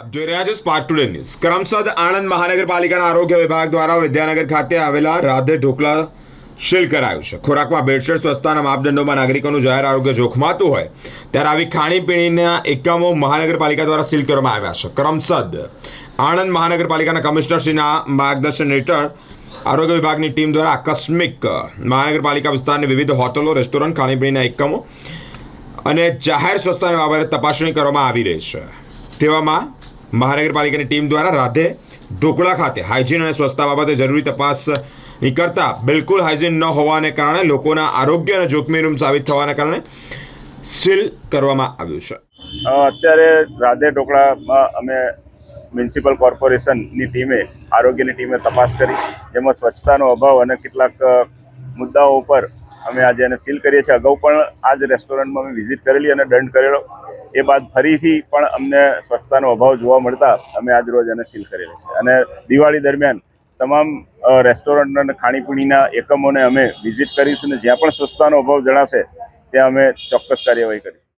જોઈ રહ્યા છો spark today news Karamsad Anand મહાનગરપાલિકાના આરોગ્ય વિભાગ દ્વારા વિદ્યાનગર ખાતે આવેલા રાધે ઢોકલા સીલ કરાયું છે. ખોરાકમાં ભેળસેળ, સ્વચ્છતાના માપદંડોમાં નાગરિકોનું જાહેર આરોગ્ય જોખમાતું હોય, ત્યારે આવી ખાણીપીણીના એકમો મહાનગરપાલિકા દ્વારા સીલ કરવામાં આવ્યા છે. કરમસદ આણંદ મહાનગરપાલિકાના કમિશનરશ્રીના માર્ગદર્શન હેઠળ આરોગ્ય વિભાગની ટીમ દ્વારા આકસ્મિક મહાનગરપાલિકા વિસ્તારની વિવિધ હોટલો, રેસ્ટોરન્ટ, ખાણીપીણીના એકમો અને જાહેર, સ્વચ્છતાની બાબતે તપાસણી કરવામાં આવી રહી છે. તેવામાં મહાનગરપાલિકાની ટીમ દ્વારા રાધે ઢોકળા ખાતે હાઇજીન અને સ્વચ્છતા બાબતે જરૂરી તપાસ કરતા બિલકુલ હાઇજીન ન હોવાને કારણે લોકોના આરોગ્ય અને જોખમી રૂમ સાબિત થવાના કારણે સીલ કરવામાં આવ્યું છે. અત્યારે રાધે ઢોકળામાં અમે મ્યુનિસિપલ કોર્પોરેશનની ટીમે, આરોગ્યની ટીમે તપાસ કરી, જેમાં સ્વચ્છતાનો અભાવ અને કેટલાક મુદ્દાઓ ઉપર અમે આજે એને સીલ કરીએ છીએ. અગાઉ પણ આ જ રેસ્ટોરન્ટમાં અમે વિઝિટ કરેલી અને દંડ કરેલો. એ બાદ ફરીથી પણ અમને સ્વચ્છતાનો અભાવ જોવા મળતા અમે આજ રોજ એને સીલ કરેલી છે. અને દિવાળી દરમિયાન તમામ રેસ્ટોરન્ટ અને ખાણીપીણીના એકમોને અમે વિઝિટ કરીશું અને જ્યાં પણ સ્વચ્છતાનો અભાવ જણાશે, ત્યાં અમે ચોક્કસ કાર્યવાહી કરીશું.